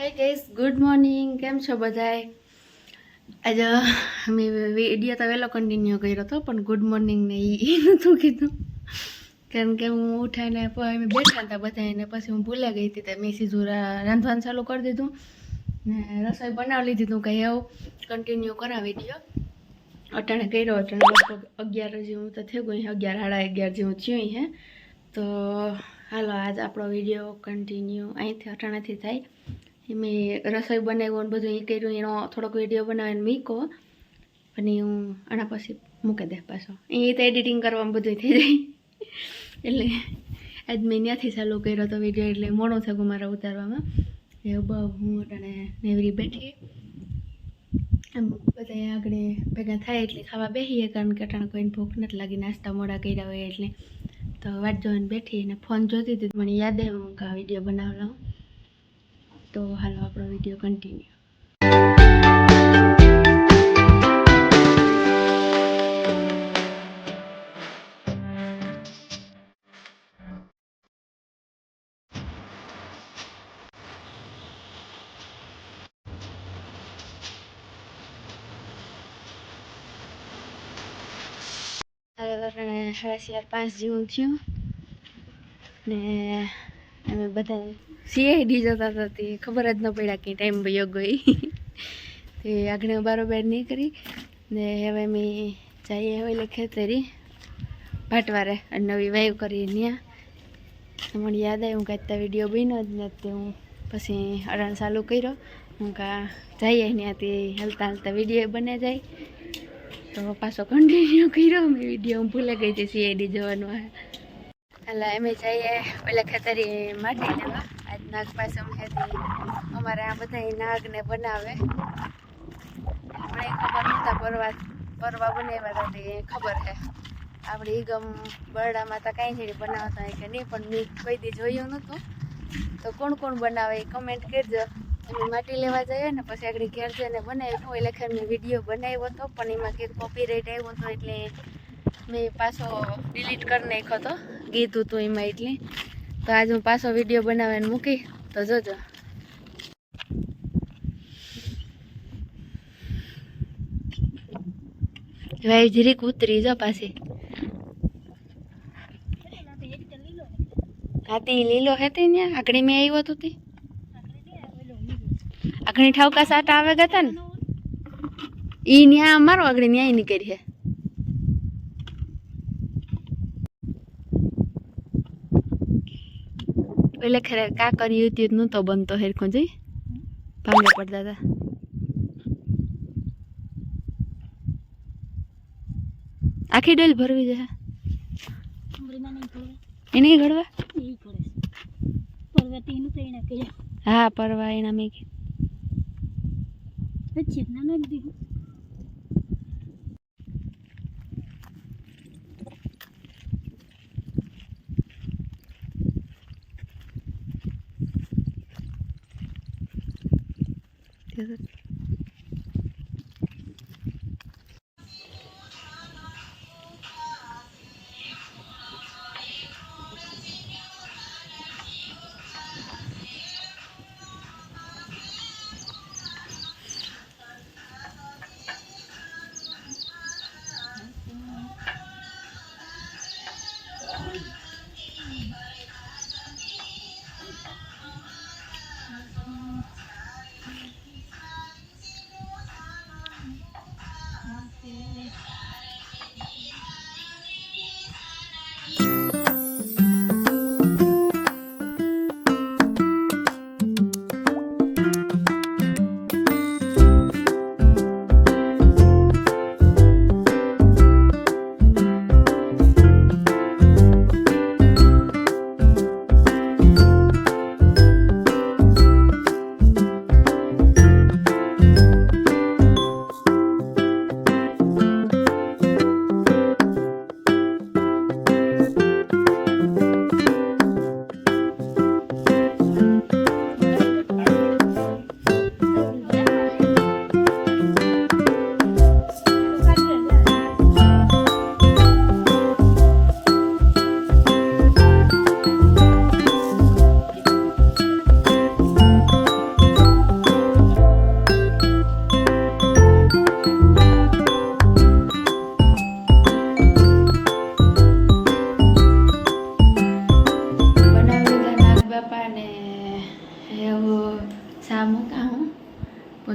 હાય gas good morning કેમ છો બધાએ આજે મેં વીડિયો તો વહેલો કન્ટિન્યુ કર્યો હતો, પણ ગુડ મોર્નિંગ ને એ નહોતું કીધું. કારણ કે હું ઉઠાઈને અમે બેઠા હતા બધા એને પછી હું ભૂલા ગઈ હતી, તો મેં સીધું રાંધવાનું ચાલુ કરી દીધું. ને રસોઈ બનાવી લીધી હતું કંઈ એવું કન્ટિન્યુ કરા વીડિયો અટાણે કર્યો, અટાણે લગભગ અગિયાર જેવું તો થઈ ગયું અગિયાર, સાડા અગિયાર જેવું થયું હે તો હાલો, આજ આપણો વીડિયો કન્ટિન્યુ અહીંથી, અટાણાથી થાય. મેં રસોઈ બનાવ્યું ને બધું એ કર્યું, એનો થોડોક વીડિયો બનાવીને મૂકો અને હું આના પછી મૂકી દે પાછો. એ તો એડિટિંગ કરવામાં બધું થઈ જાય. એટલે આજ મેં ત્યાંથી ચાલુ કર્યો હતો વીડિયો એટલે મોડો થયું મારા ઉતારવામાં. એ બહુ હું અને નેવરી બેઠી. એમ બધા આગળ ભેગા થાય એટલે ખાવા બેસીએ કારણ કે અટાણે કોઈને ભૂખ નથી લાગી, નાસ્તા મોડા કર્યા હોય એટલે. તો વાત જોઈને બેઠી અને ફોન જોતી હતી. મને યાદ આવ્યું કે આ વીડિયો બનાવલો તો હાલો આપણો વીડિયો કન્ટિન્યુ હવે આપણે સાડા ચાર પાંચ જેવું થયું ને અમે બધા સીઆઈડી જતા હતા, તે ખબર જ ન પડ્યા કે ટાઈમ ભયો ગઈ. તે આગળ બારોબાર નહીં કરી ને હવે અમે જઈએ હવે એટલે ખેતરી, ભાટવારે અને નવી વાઈવ કરી ત્યાં મને યાદ આવ્યું કે અત્યારે વીડિયો બન્યો જ ને તે હું પછી અરણ ચાલુ કર્યો. હું કા જઈએ ત્યાંથી હાલતા હાલતા વીડિયો બને જાય. તો પાછો કન્ટિન્યુ કર્યો, મેં વીડિયો, હું ભૂલે ગઈ હતી સીઆઈડી જવાનું. એટલે અમે જઈએ. ઓલા ખેતરી માટી લેવા આજ નાગ પાસે હેતી અમારે આ બધા નાગને બનાવે. આપણે ખબર નહોતા પરવા પરવા બનાવ્યા હતા તે ખબર છે આપણે ઈગમ બરડામાં તો કાંઈ નહીં બનાવતા. કે નહીં, પણ મેં કોઈ દી જોયું નહોતું. તો કોણ કોણ બનાવે એ કમેન્ટ કરજો. અમે માટી લેવા જઈએ ને, પછી આગળ ઘેર જઈને બનાવ્યું એ ખેર મેં વીડિયો બનાવ્યો હતો પણ એમાં કંઈક કોપીરાઇટ આવ્યો હતો એટલે મેં પાછો ડિલીટ કરી નાખ્યો હતો કીધું હતું એમાં એટલે. તો આજે હું પાછો વીડિયો બનાવીને મૂકી, તો જોજો. જરીક ઉતરી જો પાછી. હાથી લીલો હતી ને આગળ મેં આવ્યો હતો તે. આગળ ઠાવકા સાટા આવે ગયા ને ઈ ન્યા અમારો આગળ ન્યાય નીકળી છે એટલે ખરે કા કર્યું નું તો બનતો હેરખો જઈ. ભાંગે પડતા હતા આખી ડોલ ભરવી જશે એને ઘડવા? હા, પરવા એના મેં કીધું. dikkat edin.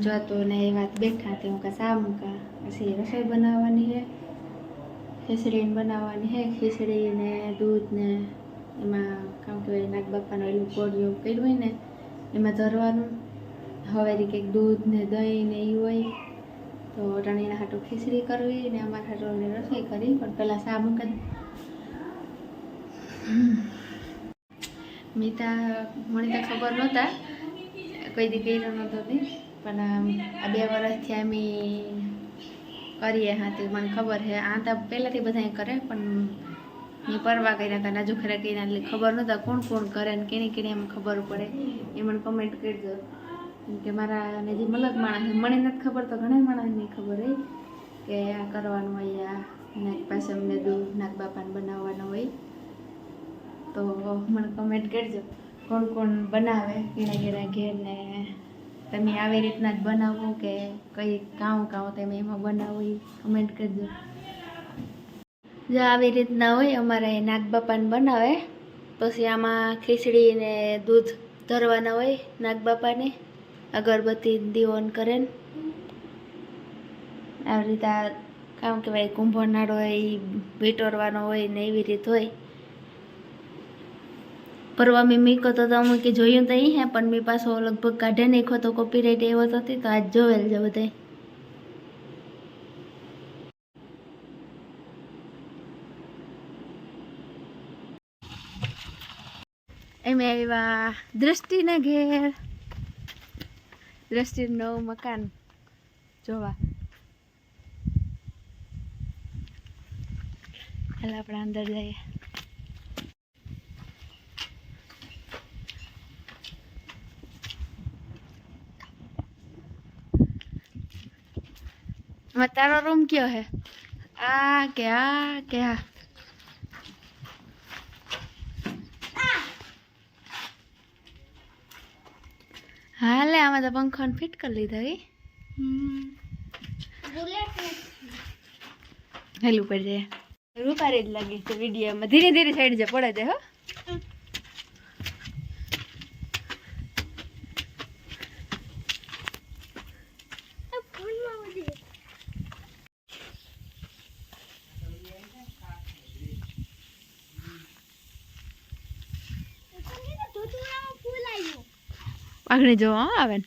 પૂંજવા ને એ વાત બેઠા તે હું કે શા મૂકા પછી રસોઈ બનાવવાની છે ખીચડીને બનાવવાની છે ખીચડી ને દૂધ ને એમાં કામ કહેવાય નાગ બાપાનું એલું કોડિયું કર્યું હોય ને, એમાં ધરવાનું. હવે કંઈક દૂધ ને દહીં ને એ હોય, તો રણીના હાટું ખીચડી કરવી ને અમારા હાટું રસોઈ કરી, પણ પહેલાં શા મૂકા મીતા, મને તો ખબર નહોતા, કોઈ દી કર્યો નહોતો તે. પણ આ બે વર્ષથી અમે કરીએ હા તે મને ખબર છે. આ તો પહેલાંથી બધા કરે પણ મેં પરવા કર્યા હતા નાજુ ખરા કર્યા એટલે ખબર નહોતા કોણ કોણ કરે ને કેની કેની એમ ખબર પડે. એ મને કમેન્ટ કરજો. કે મારા ને જે મલક માણસ છે, મને નથી ખબર તો ઘણા માણસને ખબર હોય કે આ કરવાનું હોય આ નાગ પાસે અમને દૂધ નાગ બાપાને બનાવવાનું હોય. તો મને કમેન્ટ કરજો. કોણ કોણ બનાવે કેના કેના ઘેર ને તમે આવી રીતના જ બનાવો કે કઈ કાઉ કાઉ તમે એમાં બનાવો એ કમેન્ટ કરજો. જો આવી રીતના હોય, અમારે નાગ બાપાને બનાવે. પછી આમાં ખીચડી ને દૂધ ધરવાના હોય નાગ બાપાને અગરબત્તી દીવન કરે ને. આવી રીતે કામ કહેવાય, કુંભનાળો હોય એ વીટોરવાનો હોય ને એવી રીત હોય. પરવા મેં મીકો તો તમે કે જોયું તો અહીં હે, પણ મેં પાછો લગભગ કાઢે નાખ્યો તો કોપીરાઇટ એવો તો હતી, તો આજ જોવેલ છે બધાય. એમ આવ્યા દ્રષ્ટિના ઘેર. દ્રષ્ટિ નવું મકાન જોવા. હાલ આપણે અંદર જઈએ. માં તારો રૂમ કયો હે આ કે આ કે આ હાલે, આમાં તો પંખો ફિટ કરી લીધા હે હેલું પડી જાય. રૂપારી જ લાગી છે વિડીયોમાં. ધીરે ધીરે સાઈડ જે પડે છે, હો. આગળ જોવા આવે ને.